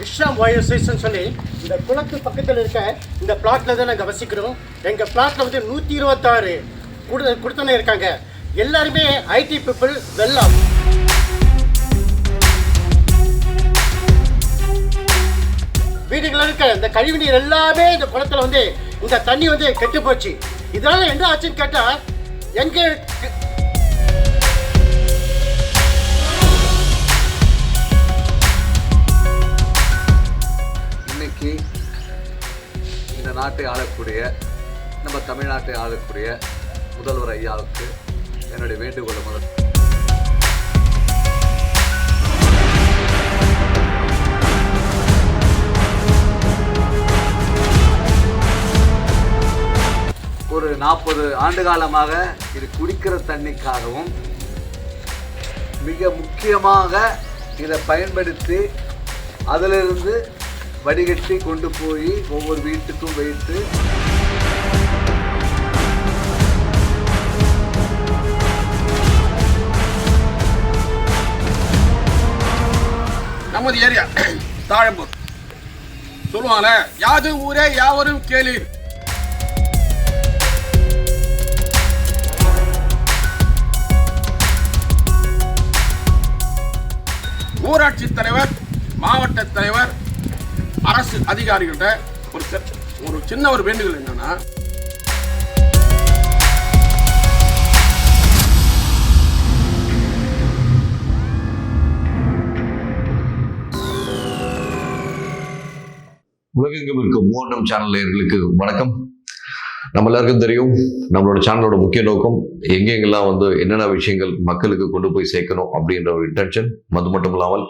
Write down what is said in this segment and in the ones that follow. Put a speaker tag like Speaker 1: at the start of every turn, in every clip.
Speaker 1: விஸ்ராம் சைஸ்ன்னு சொல்லி இந்த குளத்து பக்கத்தில் இருக்க இந்த பிளாட்டில் தான் நாங்கள் வசிக்கிறோம். எங்கள் பிளாட்டில் வந்து நூற்றி இருபத்தாறு கொடு கொடுத்தனே இருக்காங்க. எல்லாருமே ஐடி பீப்புள் வெள்ளம். வீடுகளில் இருக்க இந்த கழிவுநீர் எல்லாமே இந்த குளத்தில் வந்து இந்த தண்ணி வந்து கெட்டு போச்சு. இதனால என்ன ஆச்சுன்னு கேட்டால் எங்கள்
Speaker 2: இன்னைக்கு இந்த நாட்டை ஆளக்கூடிய நம்ம தமிழ்நாட்டை ஆளக்கூடிய முதல்வர் ஐயாவுக்கு என்னுடைய வேண்டுகோள் முதல் ஒரு நாற்பது ஆண்டு காலமாக இது குடிக்கிற தண்ணிக்காகவும் மிக முக்கியமாக இதை பயன்படுத்தி அதிலிருந்து வடிகட்டி கொண்டு போய் ஒவ்வொரு வீட்டுக்கும் வைத்து
Speaker 3: நமது ஏரியா தாழம்பூர். சொல்லுவாங்களே யாது ஊரே யாவரும் கேள்வி ஊராட்சி தலைவர் மாவட்ட தலைவர் அரசு அதிகாரிகள்கிட்ட ஒரு ஒரு சின்ன ஒரு வேண்டுகோள் என்னன்னா
Speaker 4: உலகெங்கும் இருக்கும் மூன்றம் சேனல் நேர்களுக்கு வணக்கம். நம்ம எல்லாருக்கும் தெரியும் நம்மளோட சேனலோட முக்கிய நோக்கம் எங்கெங்கெல்லாம் வந்து என்னென்ன விஷயங்கள் மக்களுக்கு கொண்டு போய் சேர்க்கணும் அப்படின்ற ஒரு இன்டென்ஷன் அது மட்டும் இல்லாமல்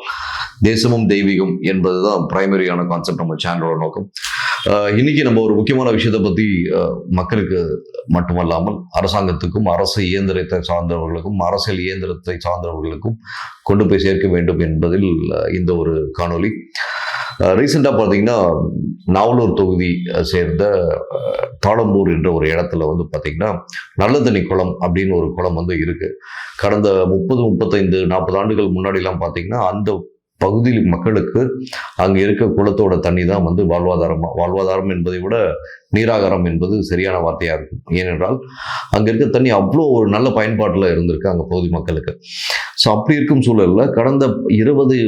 Speaker 4: தேசமும் தெய்வீகம் என்பதுதான் பிரைமரியான கான்செப்ட் நம்ம சேனலோட நோக்கம். ஆஹ் இன்னைக்கு நம்ம ஒரு முக்கியமான விஷயத்தை பற்றி ஆஹ் மக்களுக்கு மட்டுமல்லாமல் அரசாங்கத்துக்கும் அரசு இயந்திரத்தை சார்ந்தவர்களுக்கும் அரசியல் இயந்திரத்தை சார்ந்தவர்களுக்கும் கொண்டு போய் சேர்க்க வேண்டும் என்பதில் இந்த ஒரு காணொளி. ரீசெண்டாக பார்த்தீங்கன்னா நாவலூர் தொகுதி சேர்ந்த அஹ், தாளம்பூர் என்ற ஒரு இடத்துல வந்து பார்த்தீங்கன்னா நல்ல தண்ணி குளம் அப்படின்னு ஒரு குளம் வந்து இருக்கு. கடந்த முப்பது முப்பத்தைந்து நாற்பது ஆண்டுகள் முன்னாடிலாம் பார்த்தீங்கன்னா அந்த பகுதி மக்களுக்கு அங்கே இருக்க குளத்தோட தண்ணி தான் வந்து வாழ்வாதாரம் வாழ்வாதாரம் என்பதை விட நீராகாரம் என்பது சரியான வார்த்தையாக இருக்கும். ஏனென்றால் அங்கே இருக்க தண்ணி அவ்வளோ ஒரு நல்ல பயன்பாட்டில் இருந்திருக்கு அங்கே பகுதி மக்களுக்கு. ஸோ அப்படி இருக்கும் சூழலில் கடந்த இருபது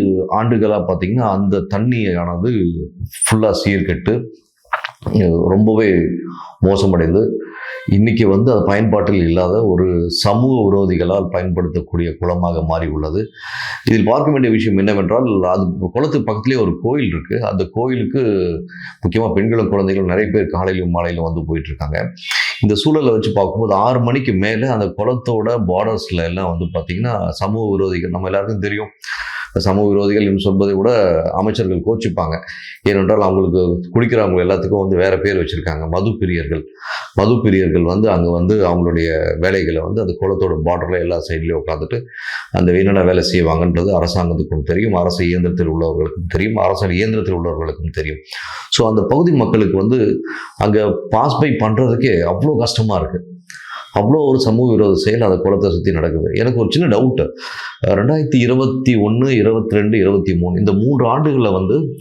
Speaker 4: ஆண்டுகளாக பார்த்திங்கன்னா அந்த தண்ணியானது ஃபுல்லாக சீர்கெட்டு ரொம்பவே மோசமடைந்து இன்னைக்கு வந்து அது பயன்பாட்டில் இல்லாத ஒரு சமூக விரோதிகளால் பயன்படுத்தக்கூடிய குளமாக மாறி உள்ளது. இதில் பார்க்க வேண்டிய விஷயம் என்னவென்றால் அது குளத்துக்கு பக்கத்துலேயே ஒரு கோயில் இருக்குது அந்த கோயிலுக்கு முக்கியமாக பெண்களும் குழந்தைகளும் நிறைய பேர் காலையிலும் மாலையிலும் வந்து போயிட்டுருக்காங்க. இந்த சூழலை வச்சு பார்க்கும்போது ஆறு மணிக்கு மேலே அந்த குளத்தோட பார்டர்ஸ்ல எல்லாம் வந்து பார்த்திங்கன்னா சமூக விரோதிகள் நம்ம எல்லாருக்கும் தெரியும். சமூக விரோதிகள் என்று சொல்வதை விட அமைச்சர்கள் கோச்சிப்பாங்க. ஏனென்றால் அவங்களுக்கு குடிக்கிறவங்க எல்லாத்துக்கும் வந்து வேறு பேர் வச்சுருக்காங்க. மது பிரியர்கள். மது பிரியர்கள் வந்து அங்கே வந்து அவங்களுடைய வேலைகளை வந்து அந்த குளத்தோட பார்டரில் எல்லா சைட்லேயும் உட்காந்துட்டு அந்த என்னென்ன வேலை செய்வாங்கன்றது அரசாங்கத்துக்கும் தெரியும். அரசு இயந்திரத்தில் உள்ளவர்களுக்கும் தெரியும். அரசு இயந்திரத்தில் உள்ளவர்களுக்கும் தெரியும். ஸோ அந்த பகுதி மக்களுக்கு வந்து அங்கே பாஸ் பை பண்ணுறதுக்கே அவ்வளோ கஷ்டமாக இருக்குது அவ்வளோ ஒரு சமூக விரோத செயல் அந்த குளத்தை சுற்றி நடக்குது. எனக்கு ஒரு சின்ன டவுட்டு ரெண்டாயிரத்தி இருபத்தி ஒன்று இருபத்தி ரெண்டு இருபத்தி மூணு இந்த மூன்று ஆண்டுகளில் வந்து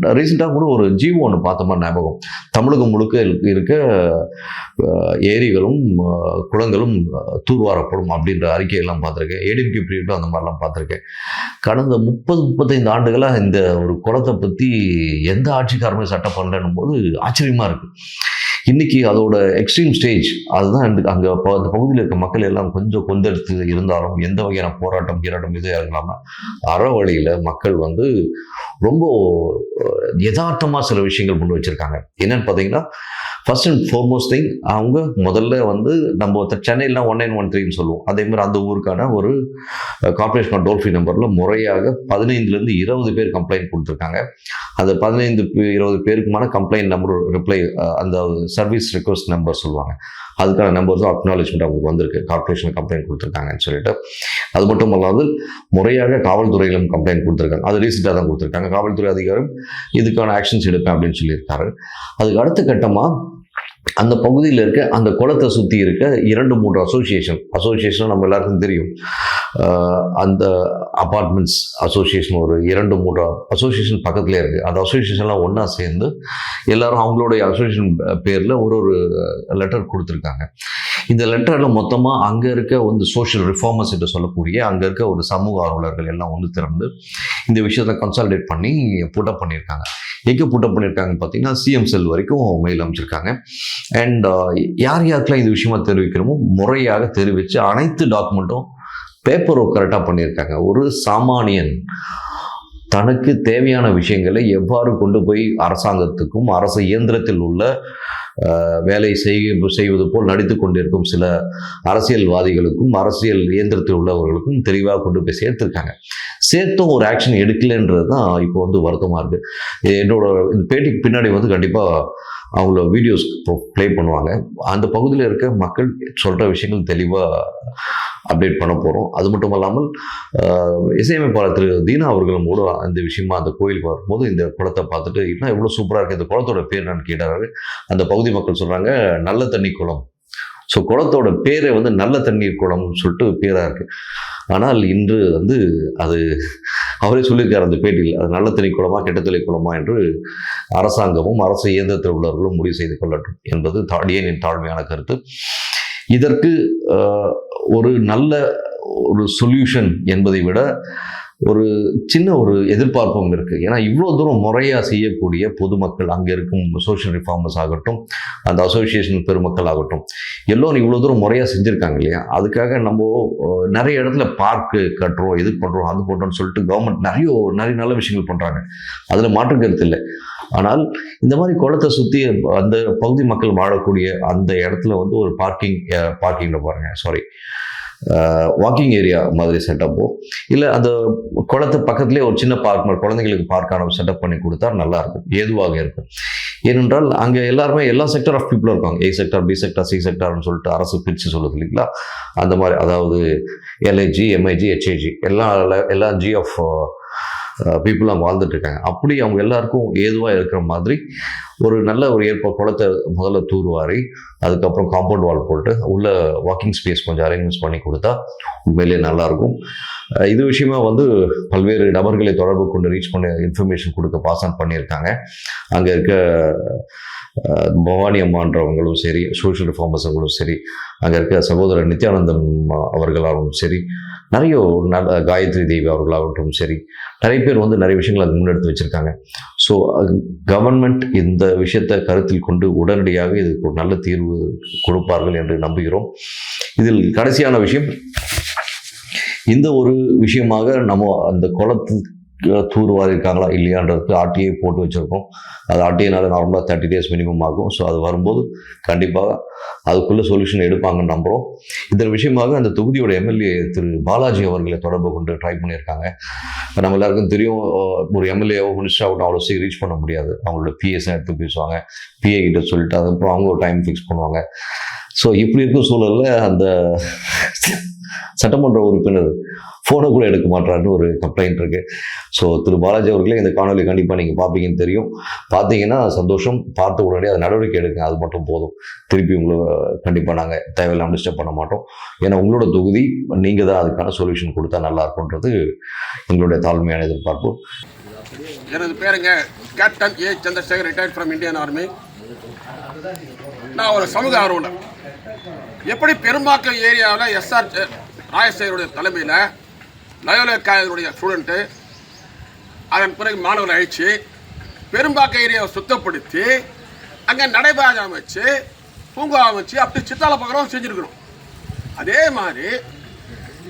Speaker 4: ரீசெண்டாக கூட ஒரு ஜீவோ ஒன்று பார்த்த மாதிரி ஞாபகம். தமிழகம் முழுக்க இருக்க- ஏரிகளும் குளங்களும் தூர்வாரப்படும் அப்படின்ற அறிக்கையெல்லாம் பார்த்துருக்கேன். ஏடிஎம்கே பீரியடும் அந்த மாதிரிலாம் பார்த்துருக்கேன். கடந்த முப்பது முப்பத்தைந்து ஆண்டுகளாக இந்த ஒரு குளத்தை பற்றி எந்த ஆட்சிக்காரமே சட்டம் பண்ணலன்னும் போது ஆச்சரியமாக இருக்குது இன்னைக்கு அதோட எக்ஸ்ட்ரீம் ஸ்டேஜ் அதுதான் அங்கே அந்த பகுதியில் இருக்க மக்கள் எல்லாம் கொஞ்சம் கொந்தெடுத்து இருந்தாலும் எந்த வகையான போராட்டம் கீராட்டம் இது இறங்கலாமல் அறவழியில் மக்கள் வந்து ரொம்ப யதார்த்தமாக சில விஷயங்கள் முன் வச்சுருக்காங்க. என்னன்னு பார்த்தீங்கன்னா ஃபர்ஸ்ட் அண்ட் ஃபோர்மோஸ்ட் திங் அவங்க முதல்ல வந்து நம்ம சென்னையில் ஒன் நைன் ஒன் த்ரீன்னு சொல்லுவோம். அதேமாதிரி அந்த ஊருக்கான ஒரு கார்பரேஷன் டோல் ஃப்ரீ நம்பரில் முறையாக பதினைந்துலேருந்து இருபது பேர் கம்ப்ளைண்ட் கொடுத்துருக்காங்க. அந்த பதினைந்து இருபது பேருக்குமான கம்ப்ளைண்ட் நம்பர் ரிப்ளை அந்த சர்வீஸ் ரிக்வஸ்ட் நம்பர் சொல்லுவாங்க. அதுக்கான நம்பர்ஸும் அக்னாலேஜ்மெண்ட் அவங்களுக்கு வந்திருக்கு. கார்பரேஷன் கம்ப்ளைண்ட் கொடுத்துருக்காங்கன்னு சொல்லிட்டு. அது மட்டும் அல்லாது முறையாக காவல்துறையிலும் கம்ப்ளைண்ட் கொடுத்துருக்காங்க. அது ரீசெண்டாக தான் கொடுத்துருக்காங்க. காவல்துறை அதிகாரம் இதுக்கான ஆக்ஷன்ஸ் எடுப்பேன் அப்படின்னு சொல்லியிருக்காரு. அதுக்கு அடுத்த கட்டமாக அந்த பகுதியில் இருக்க அந்த குளத்தை சுற்றி இருக்க இரண்டு மூன்று அசோசியேஷன் அசோசியேஷன் நம்ம எல்லாருக்கும் தெரியும். அந்த அப்பார்ட்மெண்ட்ஸ் அசோசியேஷன் ஒரு இரண்டு மூன்று அசோசியேஷன் பக்கத்துலேயே இருக்குது அந்த அசோசியேஷன்லாம் ஒன்றா சேர்ந்து எல்லோரும் அவங்களுடைய அசோசியேஷன் பேரில் ஒரு ஒரு லெட்டர் கொடுத்துருக்காங்க. இந்த லெட்டரில் மொத்தமாக அங்கே இருக்க வந்து சோஷியல் ரிஃபார்மர்ஸ் என்று சொல்லக்கூடிய அங்கே இருக்க ஒரு சமூக ஆர்வலர்கள் எல்லாம் ஒன்று திறந்து இந்த விஷயத்தை கன்சால்டேட் பண்ணி புட்டப் பண்ணியிருக்காங்க. எங்கே புட்டப் பண்ணியிருக்காங்கன்னு பார்த்தீங்கன்னா சிஎம் செல் வரைக்கும் மெயில் அமைச்சிருக்காங்க அண்ட் uh, யார் யாருக்கெல்லாம் இந்த விஷயமா தெரிவிக்கிறோமோ முறையாக தெரிவித்து அனைத்து டாக்குமெண்ட்டும் பேப்பர் ஒர்க் கரெக்டாக பண்ணியிருக்காங்க. ஒரு சாமானியன் தனக்கு தேவையான விஷயங்களை எவ்வாறு கொண்டு போய் அரசாங்கத்துக்கும் அரசு இயந்திரத்தில் உள்ள வேலை செய்ய செய்வது போல் நடித்து கொண்டிருக்கும் சில அரசியல்வாதிகளுக்கும் அரசியல் இயந்திரத்தில் உள்ளவர்களுக்கும் தெளிவாக கொண்டு போய் சேர்த்துருக்காங்க. சேர்த்தும் ஒரு ஆக்ஷன் எடுக்கலைன்றது தான் இப்போ வந்து வருத்தமாக இருக்குது என்னோட இந்த பேட்டிக்கு பின்னாடி வந்து கண்டிப்பாக அவங்கள வீடியோஸ் ப்ளே பண்ணுவாங்க. அந்த பகுதியில் இருக்க மக்கள் சொல்கிற விஷயங்கள் தெளிவாக அப்டேட் பண்ண போகிறோம் அது மட்டும் இல்லாமல் இசையமைப்பாளர் திரு தீனா அவர்களும் கூட அந்த விஷயமா அந்த கோயிலுக்கு வரும்போது இந்த குளத்தை பார்த்துட்டு இன்னும் எவ்வளோ சூப்பராக இருக்குது இந்த குளத்தோட பேர் என்னன்னு கேட்டாரு. அந்த பகுதி மக்கள் சொல்கிறாங்க நல்ல தண்ணி குளம். ஸோ குளத்தோட பேரே வந்து நல்ல தண்ணீர் குளம்னு சொல்லிட்டு பேராக இருக்குது ஆனால் இன்று வந்து அது அவரே சொல்லியிருக்கார் அந்த பேட்டியில் அது நல்ல தண்ணி குளமா கெட்டத்தலை குளமா என்று அரசாங்கமும் அரசு இயந்திரத்தில் உள்ளவர்களும் முடிவு செய்து கொள்ளட்டும் என்பது தாடியன் என் தாழ்மையான கருத்து. இதற்கு ஒரு நல்ல ஒரு சொல்யூஷன் என்பதை விட ஒரு சின்ன ஒரு எதிர்பார்ப்பும் இருக்குது ஏன்னா இவ்வளோ தூரம் முறையாக செய்யக்கூடிய பொதுமக்கள் அங்கே இருக்கும் சோஷியல் ரிஃபார்மர்ஸ் ஆகட்டும் அந்த அசோசியேஷன் பெருமக்கள் ஆகட்டும் எல்லோரும் இவ்வளோ தூரம் முறையாக செஞ்சுருக்காங்க இல்லையா? அதுக்காக நம்ம நிறைய இடத்துல பார்க்கு கட்டுறோம் இது பண்ணுறோம் அது பண்ணுறோம்னு சொல்லிட்டு கவர்மெண்ட் நிறைய நிறைய நல்ல விஷயங்கள் பண்ணுறாங்க அதில் மாற்று கருத்து இல்லை. ஆனால் இந்த மாதிரி குளத்தை சுற்றி அந்த பகுதி மக்கள் வாழக்கூடிய அந்த இடத்துல வந்து ஒரு பார்க்கிங் பார்க்கிங்கில் பாருங்கள் சாரி வாக்கிங் ஏரியா மாதிரி செட்டப்போ இல்லை அந்த குளத்து பக்கத்துலேயே ஒரு சின்ன பார்க் மாதிரி குழந்தைங்களுக்கு பார்க்கான செட்டப் பண்ணி கொடுத்தா நல்லா இருக்கும். ஏதுவாக இருக்கும். ஏனென்றால் அங்கே எல்லாருமே எல்லா செக்டர் ஆஃப் பீப்புளும் இருக்காங்க A sector B sector C செக்டர்னு சொல்லிட்டு அரசு பிரித்து சொல்லுது இல்லைங்களா? அந்த மாதிரி அதாவது எல்ஐஜி எம்ஐஜி ஹெச்ஐஜி எல்லா எல்லா ஜி ஆஃப் பீப்புளாக வாழ்ந்துட்டுருக்காங்க. இருக்காங்க அப்படி அவங்க எல்லாருக்கும் ஏதுவாக இருக்கிற மாதிரி ஒரு நல்ல ஒரு ஏற்ப குளத்தை முதல்ல தூர்வாரி அதுக்கப்புறம் காம்பவுண்ட் வால் போட்டு உள்ள வாக்கிங் ஸ்பேஸ் கொஞ்சம் அரேஞ்ச்மெண்ட்ஸ் பண்ணி கொடுத்தா உண்மையிலேயே நல்லாயிருக்கும். இது விஷயமா வந்து பல்வேறு நபர்களை தொடர்பு கொண்டு ரீச் பண்ண இன்ஃபர்மேஷன் கொடுக்க பாஸ் ஆன் பண்ணியிருக்காங்க. அங்கே இருக்க பவானி அம்மான்றவங்களும் சரி சோஷியல் ரிஃபார்மர்ஸுங்களும் சரி அங்கே இருக்க சகோதரர் நித்யானந்தம் அவர்களாகவும் சரி நிறைய நல்ல காயத்ரி தேவி அவர்களாகட்டும் சரி நிறைய பேர் வந்து நிறைய விஷயங்கள் அது முன்னெடுத்து வச்சுருக்காங்க. ஸோ கவர்மெண்ட் இந்த விஷயத்தை கருத்தில் கொண்டு உடனடியாக இதுக்கு ஒரு நல்ல தீர்வு கொடுப்பார்கள் என்று நம்புகிறோம். இதில் கடைசியான விஷயம் இந்த ஒரு விஷயமாக நம்ம அந்த குளத்து தூர்வாரி இருக்காங்களா இல்லையான்றதுக்கு ஆர்டிஐ போட்டு வச்சுருக்கோம். அது ஆர்டிஐனால நார்மலாக தேர்ட்டி டேஸ் மினிமம் ஆகும். ஸோ அது வரும்போது கண்டிப்பாக அதுக்குள்ளே சொல்யூஷன் எடுப்பாங்கன்னு நம்புகிறோம் இதன் விஷயமாக அந்த தொகுதியோட எம்எல்ஏ திரு பாலாஜி அவர்களை தொடர்பு கொண்டு ட்ரை பண்ணியிருக்காங்க. நம்ம எல்லாருக்கும் தெரியும் ஒரு எம்எல்ஏவோ மினிஸ்டர் ஆகட்டும் அவ்வளோ சீக்கிரம் ரீச் பண்ண முடியாது. அவங்களோட பிஎஸ் எடுத்து பேசுவாங்க. பிஏ கிட்ட சொல்லிட்டு அதுக்கப்புறம் அவங்க ஒரு டைம் ஃபிக்ஸ் பண்ணுவாங்க. ஸோ இப்படி இருக்கும் சூழலில் அந்த சட்டமன்ற உறுப்பினர் ஃபோனை கூட எடுக்க மாட்டாருன்னு ஒரு கம்ப்ளைண்ட் இருக்குது ஸோ திரு பாலாஜி அவர்களே இந்த காணொலி கண்டிப்பாக நீங்கள் பார்ப்பீங்கன்னு தெரியும். பார்த்தீங்கன்னா சந்தோஷம் பார்த்த உடனே அதை நடவடிக்கை எடுங்க அது மட்டும் போதும். திருப்பி உங்களை கண்டிப்பாக நாங்கள் தேவையில்லாமல் டிஸ்டர்ப் பண்ண மாட்டோம். ஏன்னா உங்களோட தொகுதி நீங்கள் தான் அதுக்கான சொல்யூஷன் கொடுத்தா நல்லா இருக்கும்ன்றது எங்களுடைய தாழ்மையான எதிர்பார்ப்பு.
Speaker 3: எனது பேருங்க captain A. Chandrasekar retired from Indian army நான் ஒரு சமூக ஆர்வலர். எப்படி பெரும்பாக்கம் ஏரியாவில் எஸ்ஆர் ராயசேகருடைய தலைமையில் லயோலக்காயருடைய ஸ்டூடெண்ட்டு அதன் பிறகு மாணவர் அழித்து பெரும்பாக்க ஏரியாவை சுத்தப்படுத்தி அங்கே நடைபாதை அமைச்சு பூங்கா அமைச்சு அப்படி சித்தால பக்கம் செஞ்சுருக்கணும் அதே மாதிரி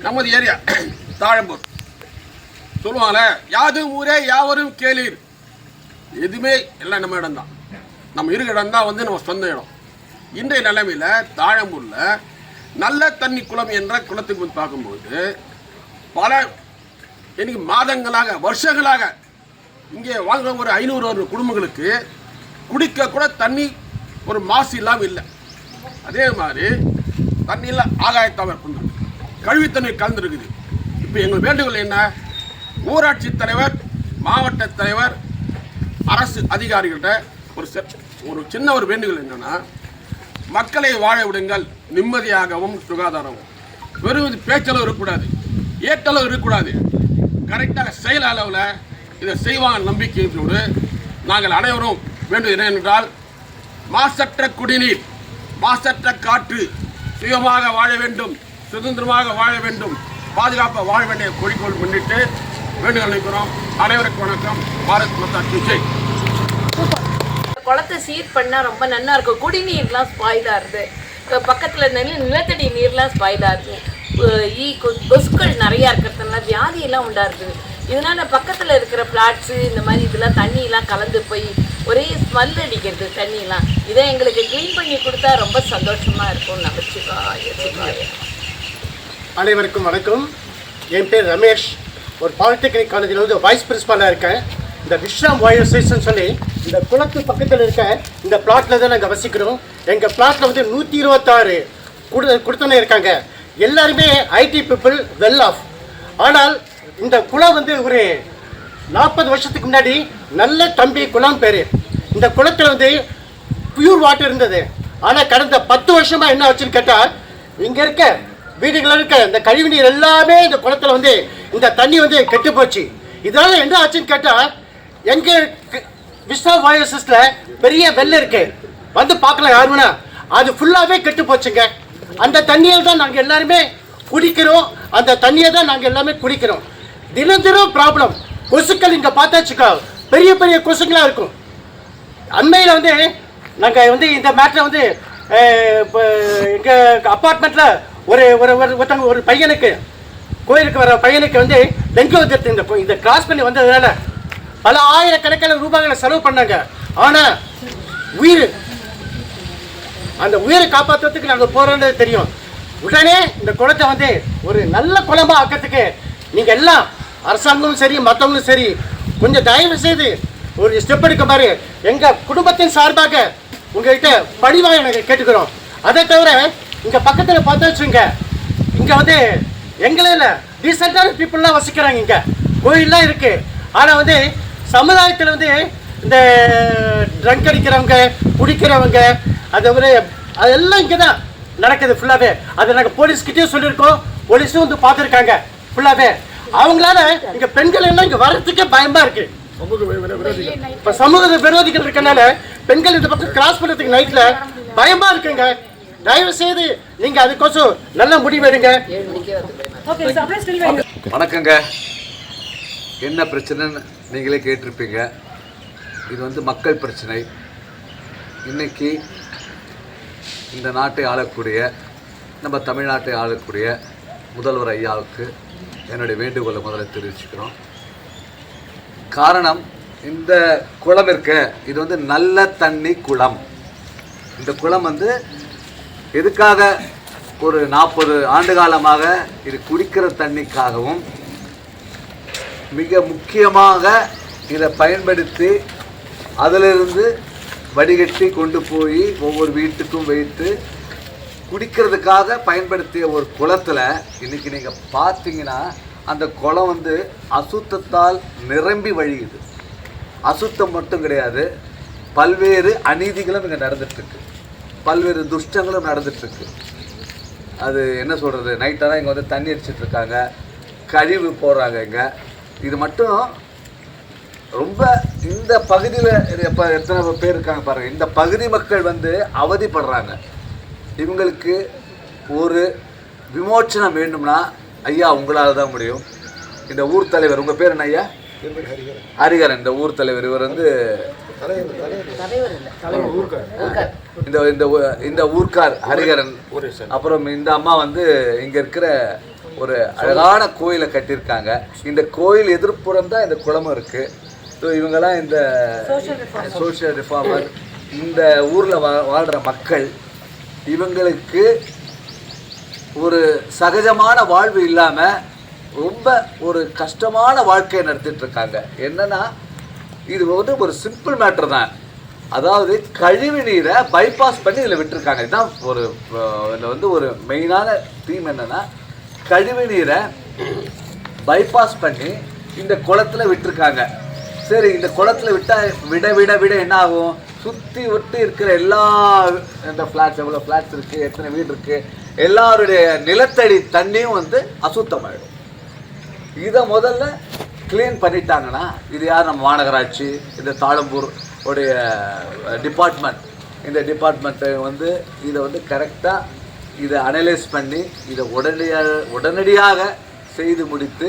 Speaker 3: நமது ஏரியா தாழம்பூர். சொல்லுவாங்கள யாதும் ஊரே யாவரும் கேளீர். எதுவுமே எல்லாம் நம்ம இடம் தான் நம்ம இருக்கிற இடம் தான் வந்து நம்ம சொந்த இடம். இன்றைய நிலைமையில் தாழம்பூரில் நல்ல தண்ணி குளம் என்ற குளத்துக்கு வந்து பார்க்கும்போது பல இன்னைக்கு மாதங்களாக வருஷங்களாக இங்கே வாழ்கிற ஒரு ஐநூறு ஒரு குடும்பங்களுக்கு குடிக்க கூட தண்ணி ஒரு மாசு இல்லாமல் இல்லை. அதே மாதிரி தண்ணியில் ஆகாயத்தாமரை புண்ணு. கழிவுத்தன்மை கலந்துருக்குது. இப்போ எங்கள் வேண்டுகோள் என்ன? ஊராட்சி தலைவர் மாவட்ட தலைவர் அரசு அதிகாரிகள்கிட்ட ஒரு செ- ஒரு சின்ன ஒரு வேண்டுகோள் என்னன்னா மக்களை வாழ விடுங்கள். நிம்மதியாகவும் சுகாதாரமும் வெறும் இது பேச்சளவு இருக்கக்கூடாது. ஏற்றளவு இருக்கக்கூடாது. கரெக்டாக செயல் அளவில் இதை செய்வாங்க நம்பிக்கையோடு நாங்கள் அனைவரும் வேண்டும். என்னவென்றால் மாசற்ற குடிநீர் மாசற்ற காற்று சுயமாக வாழ வேண்டும் சுதந்திரமாக வாழ வேண்டும் பாதுகாப்பாக வாழ வேண்டிய குறிக்கோள் முன்னிட்டு வேண்டுகோள் நினைக்கிறோம் அனைவருக்கும் வணக்கம். பாரத் மாதா கிஜை
Speaker 5: குளத்தை சீர் பண்ணால் ரொம்ப நல்லா இருக்கும். குடிநீர்லாம் ஸ்பாயில் ஆகுது. பக்கத்தில் நிலத்தடி நீர்லாம் ஸ்பாயில் ஆகுது. ஈ கொசுக்கள் நிறையா இருக்கிறதுனால வியாதியெல்லாம் உண்டாருது இதனால பக்கத்தில் இருக்கிற பிளாட்ஸு இந்த மாதிரி இதெல்லாம் தண்ணியெல்லாம் கலந்து போய் ஒரே ஸ்மெல் அடிக்கிறது தண்ணியெல்லாம். இதை எங்களுக்கு க்ளீன் பண்ணி கொடுத்தா ரொம்ப சந்தோஷமாக இருக்கும் நமச்சிவாய
Speaker 1: அனைவருக்கும் வணக்கம். என் பேர் ரமேஷ். ஒரு பாலிடெக்னிக் காலேஜில் வந்து வைஸ் பிரின்ஸ்பாலாக இருக்கேன். இந்த விஸ்ராம் வயோசேஷன் சொல்லி இந்த குளத்து பக்கத்தில் இருக்க இந்த பிளாட்டில் தான் நாங்கள் வசிக்கிறோம். எங்கள் பிளாட்டில் வந்து நூற்றி இருபத்தாறு குடு கொடுத்தனே இருக்காங்க. எல்லாருமே ஐடி பீப்புள் வெல் ஆஃப் ஆனால் இந்த குளம் வந்து ஒரு நாற்பது வருஷத்துக்கு முன்னாடி நல்ல தம்பி குளம் பேர். இந்த குளத்தில் வந்து பியூர் வாட்டர் இருந்தது. ஆனால் கடந்த பத்து வருஷமாக என்ன ஆச்சுன்னு கேட்டால் இங்கே இருக்க வீடுகளில் இருக்க இந்த கழிவு நீர் எல்லாமே இந்த குளத்தில் வந்து இந்த தண்ணி வந்து கெட்டு போச்சு. இதனால் என்ன ஆச்சுன்னு கேட்டால் எங்கள் விஸ்வா வாயோசிஸ்ல பெரிய வெள்ளம் இருக்குது வந்து பார்க்கலாம் யாருன்னா அது ஃபுல்லாகவே கெட்டு போச்சுங்க. அந்த தண்ணியை தான் நாங்கள் எல்லாருமே குடிக்கிறோம். அந்த தண்ணியை தான் நாங்கள் எல்லாமே குடிக்கிறோம். தினம் தினம் ப்ராப்ளம் கொசுக்கள் இங்கே பார்த்தாச்சுக்கோ பெரிய பெரிய கொசுங்களாக இருக்கும். அண்மையில் வந்து நாங்கள் வந்து இந்த மேட்டரை வந்து இப்போ எங்கள் அப்பார்ட்மெண்ட்டில் ஒரு ஒரு ஒரு ஒருத்தவங்க ஒரு பையனுக்கு கோயிலுக்கு வர பையனுக்கு வந்து டெங்கு வந்துடுது இந்த இந்த கிராஸ் பண்ணி வந்ததுனால பல ஆயிரக்கணக்கான ரூபாய்களை செலவு பண்ணாங்க. ஆனால் உயிர் அந்த உயிரை காப்பாற்றுறதுக்கு நாங்கள் போகிறோன்றது தெரியும். உடனே இந்த குளத்தை வந்து ஒரு நல்ல குளமாக ஆக்கிறதுக்கு நீங்கள் எல்லாம் அரசாங்கமும் சரி மற்றவங்களும் சரி கொஞ்சம் தயவு செய்து ஒரு ஸ்டெப் எடுக்க மாதிரி எங்கள் குடும்பத்தின் சார்பாக உங்கள்கிட்ட பணிவாக நாங்கள் கேட்டுக்கிறோம். அதை தவிர இங்கே பக்கத்தில் பார்த்தா வச்சுங்க இங்கே வந்து எங்களே இல்லை டீசெண்டான பீப்புளெலாம் வசிக்கிறாங்க இங்கே. கோயிலெலாம் இருக்குது ஆனால் வந்து சமுதாயத்தில் வந்து இந்த ட்ரங்க் அடிக்கிறவங்க குடிக்கிறவங்க அது ஒரு அதெல்லாம் இங்கே தான் நடக்குது ஃபுல்லாகவே அதை நாங்கள் போலீஸ்கிட்டயும் சொல்லியிருக்கோம். போலீஸும் வந்து பார்த்துருக்காங்க ஃபுல்லாகவே அவங்களால இங்கே பெண்கள் எல்லாம் இங்கே வர்றதுக்கே பயமாக இருக்குது இப்போ சமூக விரோதிகள் இருக்கனால பெண்கள் இந்த பக்கம் கிராஸ் பண்ணுறதுக்கு நைட்டில் பயமாக இருக்குங்க. தயவு செய்து நீங்கள் அதுக்கோசம் நல்ல முடிவு எடுங்க.
Speaker 2: வணக்கங்க. என்ன பிரச்சனைன்னு நீங்களே கேட்டிருப்பீங்க. இது வந்து மக்கள் பிரச்சனை. இன்னைக்கு இந்த நாட்டை ஆளக்கூடிய நம்ம தமிழ்நாட்டை ஆளக்கூடிய முதல்வர் ஐயாவுக்கு என்னுடைய வேண்டுகோளை முதல்ல தெரிவிச்சுக்கிறோம். காரணம் இந்த குளம் இருக்க இது வந்து நல்ல தண்ணி குளம். இந்த குளம் வந்து எதுக்காக ஒரு நாற்பது ஆண்டு காலமாக இது குடிக்கிற தண்ணிக்காகவும் மிக முக்கியமாக இதை பயன்படுத்தி அதிலிருந்து வடிகட்டி கொண்டு போய் ஒவ்வொரு வீட்டுக்கும் வைத்து குடிக்கிறதுக்காக பயன்படுத்திய ஒரு குளத்தில் இன்னைக்கு நீங்கள் பார்த்தீங்கன்னா அந்த குளம் வந்து அசுத்தத்தால் நிரம்பி வழியுது. அசுத்தம் மட்டும் கிடையாது பல்வேறு அநீதிகளும் இங்கே நடந்துட்டுருக்கு. பல்வேறு துஷ்டங்களும் நடந்துட்டுருக்கு. அது என்ன சொல்கிறது நைட்டெல்லாம் இங்கே வந்து தண்ணி அடிச்சிட்ருக்காங்க கழிவு போடுறாங்க இங்கே. இது மட்டும் ரொம்ப இந்த பகுதியில் இப்போ எத்தனை பேர் இருக்காங்க பாருங்கள் இந்த பகுதி மக்கள் வந்து அவதிப்படுறாங்க. இவங்களுக்கு ஒரு விமோச்சனம் வேண்டும்னா ஐயா உங்களால் தான் முடியும். இந்த ஊர் தலைவர் உங்கள் பேர் என்ன ஐயா? ஹரிகரன். இந்த ஊர் தலைவர் இவர் வந்து இந்த இந்த இந்த ஊர்க்கார் ஹரிகரன். அப்புறம் இந்த அம்மா வந்து இங்கே இருக்கிற ஒரு அழகான கோயிலை கட்டியிருக்காங்க. இந்த கோயில் எதிர்ப்புறம் தான் இந்த குளமும் இருக்குது ஸோ இவங்கெல்லாம் இந்த சோஷியல் ரிஃபார்மர் இந்த ஊரில் வா வாழ்கிற மக்கள் இவங்களுக்கு ஒரு சகஜமான வாழ்வு இல்லாமல் ரொம்ப ஒரு கஷ்டமான வாழ்க்கையை நடத்திட்டு இருக்காங்க என்னன்னா இது வந்து ஒரு சிம்பிள் மேட்டர் தான். அதாவது கழிவு நீரை பைபாஸ் பண்ணி இதில் விட்டுருக்காங்க. இதுதான் ஒரு இதில் வந்து ஒரு மெயினான தீம் என்னன்னா கழிவு நீரை பைபாஸ் பண்ணி இந்த குளத்துல விட்டுருக்காங்க. சரி இந்த குளத்துல விட்டா விட விட விட என்ன ஆகும் சுற்றி ஒட்டி இருக்கிற எல்லா இந்த ஃப்ளாட்ஸ் எவ்வளோ ஃப்ளாட்ஸ் இருக்குது எத்தனை வீடு இருக்குது எல்லாருடைய நிலத்தடி தண்ணியும் வந்து அசுத்தமாயிடும். இதை முதல்ல க்ளீன் பண்ணிட்டாங்கன்னா இது யார் நம்ம மாநகராட்சி இந்த தாழம்பூர் உடைய டிபார்ட்மெண்ட் இந்த டிபார்ட்மெண்ட்டை வந்து இதை வந்து கரெக்டாக இதை அனலைஸ் பண்ணி இதை உடனடியாக உடனடியாக செய்து முடித்து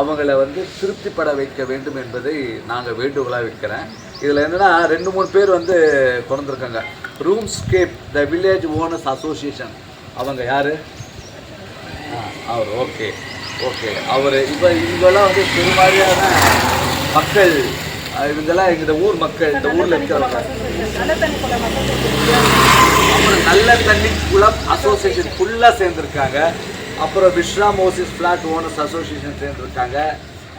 Speaker 2: அவங்கள வந்து திருப்திப்பட வைக்க வேண்டும் என்பதை நாங்கள் வேண்டுகோளாக வைக்கிறேன். இதில் என்னென்னா ரெண்டு மூணு பேர் வந்து பிறந்திருக்காங்க. ரூம்ஸ்கேப் த வில்லேஜ் ஓனர்ஸ் அசோசியேஷன் அவங்க யார்? அவர் ஓகே ஓகே அவர் இப்போ இவங்கெல்லாம் வந்து பெருவாரியான மக்கள் இவங்கெல்லாம் இந்த ஊர் மக்கள் இந்த ஊரில் இருக்கிறவங்க. நல்ல தண்ணி குளம் அசோசியேஷன் ஃபுல்லாக சேர்ந்துருக்காங்க. அப்புறம் விஸ்ரா மோசிஸ் ஃப்ளாட் ஓனர்ஸ் அசோசியேஷன் சேர்ந்துருக்காங்க.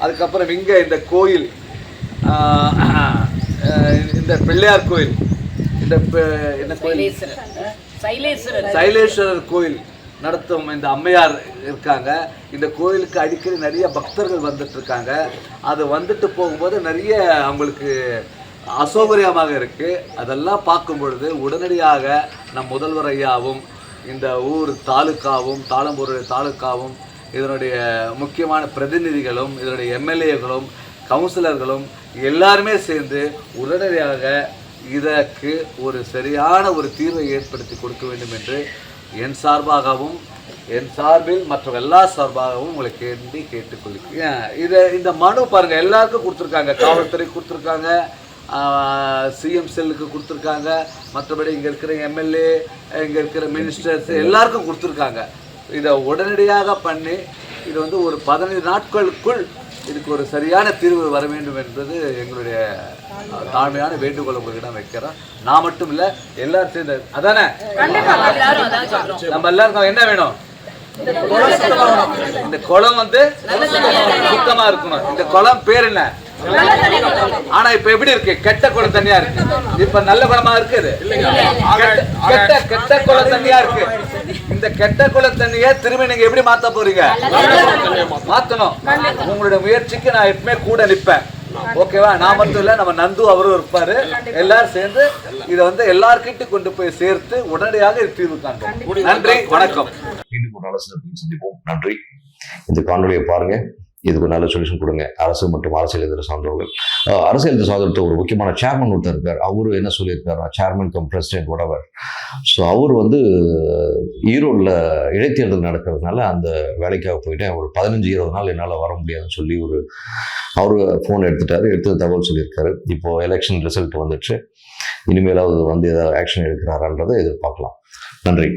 Speaker 2: அதுக்கப்புறம் இங்கே இந்த கோயில் இந்த பிள்ளையார் கோயில். இந்த என்ன கோயில்?
Speaker 5: சைலேஸ்வரர்.
Speaker 2: சைலேஸ்வரர் கோயில் நடத்தும் இந்த அம்மையார் இருக்காங்க. இந்த கோயிலுக்கு அடிக்கடி நிறைய பக்தர்கள் வந்துட்டு இருக்காங்க அது வந்துட்டு போகும்போது நிறைய அவங்களுக்கு அசௌகரியமாக இருக்கு. அதெல்லாம் பார்க்கும் பொழுது உடனடியாக நம் முதல்வர் ஐயாவும் இந்த ஊர் தாலுக்காவும் தாளம்பூர் தாலுக்காவும் இதனுடைய முக்கியமான பிரதிநிதிகளும் இதனுடைய எம்எல்ஏகளும் கவுன்சிலர்களும் எல்லாருமே சேர்ந்து உடனடியாக இதற்கு ஒரு சரியான ஒரு தீர்வை ஏற்படுத்தி கொடுக்க வேண்டும் என்று என் சார்பாகவும் என் சார்பில் மற்ற எல்லா சார்பாகவும் உங்களை கேட்டு கேட்டுக்கொள்கிறேன். இதை இந்த மனு பாருங்கள் எல்லாருக்கும் கொடுத்துருக்காங்க. காவல்துறை கொடுத்துருக்காங்க. சிஎம் செல்லுக்கு கொடுத்துருக்காங்க. மற்றபடி இங்கே இருக்கிற எம்எல்ஏ இங்கே இருக்கிற மினிஸ்டர்ஸ் எல்லாருக்கும் கொடுத்துருக்காங்க. இதை உடனடியாக பண்ணி இது வந்து ஒரு பதினைந்து நாட்களுக்குள் இதுக்கு ஒரு சரியான தீர்வு வர வேண்டும் என்பது எங்களுடைய தாழ்மையான வேண்டுகோள் உங்ககிட்ட வைக்கிறோம் நான் மட்டும் இல்லை எல்லாரும் சேர்ந்து அதானே? நம்ம எல்லாருக்கும் என்ன வேணும்? இந்த குளம் வந்து சுத்தமா இருக்கணும். இந்த குளம் பேர் என்ன? ஆனா இப்ப எப்படி இருக்கு? கெட்ட குளம் தண்ணியா இருக்கு. இப்ப நல்ல குளமா இருக்கு இது கெட்ட- கெட்ட குளம் தண்ணியா இருக்கு. இந்த கெட்ட குளம் தண்ணியை திரும்பி நீங்க எப்படி மாத்த போறீங்க? மாத்தணும். உங்களுடைய முயற்சிக்கு நான் எப்பவுமே கூட நிப்பேன் ஓகேவா? நான் மட்டும் இல்ல நம்ம நந்து அவரும் இருப்பாரு. எல்லாரும் சேர்ந்து இதை வந்து எல்லார்கிட்ட கொண்டு போய் சேர்த்து உடனடியாக இது தீர்வு காண்போம். நன்றி வணக்கம்.
Speaker 4: மீண்டும் ஒரு நல்ல சிறப்பில் சந்திப்போம். நன்றி. இந்த காணொலியை பாருங்க. இதுக்கு நல்ல சொல்யூஷன் கொடுங்க. அரசு மற்றும் அரசியல் எதிர சார்ந்தவர்கள். அரசியல் எதிர சார்ந்த ஒரு முக்கியமான சேர்மன் ஒருத்தர் இருக்கார். அவரு என்ன சொல்லியிருக்காரு? சேர்மன் கம் பிரசிடென்ட் உடவர் ஸோ அவர் வந்து ஈரோடில் இடைத்தேர்தல் நடக்கிறதுனால அந்த வேலைக்காக போயிட்டு ஒரு பதினஞ்சு இருபது நாள் என்னால் வர முடியாதுன்னு சொல்லி ஒரு அவர் ஃபோன் எடுத்துட்டாரு. எடுத்து தகவல் சொல்லியிருக்காரு. இப்போது எலெக்ஷன் ரிசல்ட் வந்துட்டு இனிமேலாவது வந்து ஏதாவது ஆக்ஷன் எடுக்கிறாரான்றதை எதிர்பார்க்கலாம். நன்றி.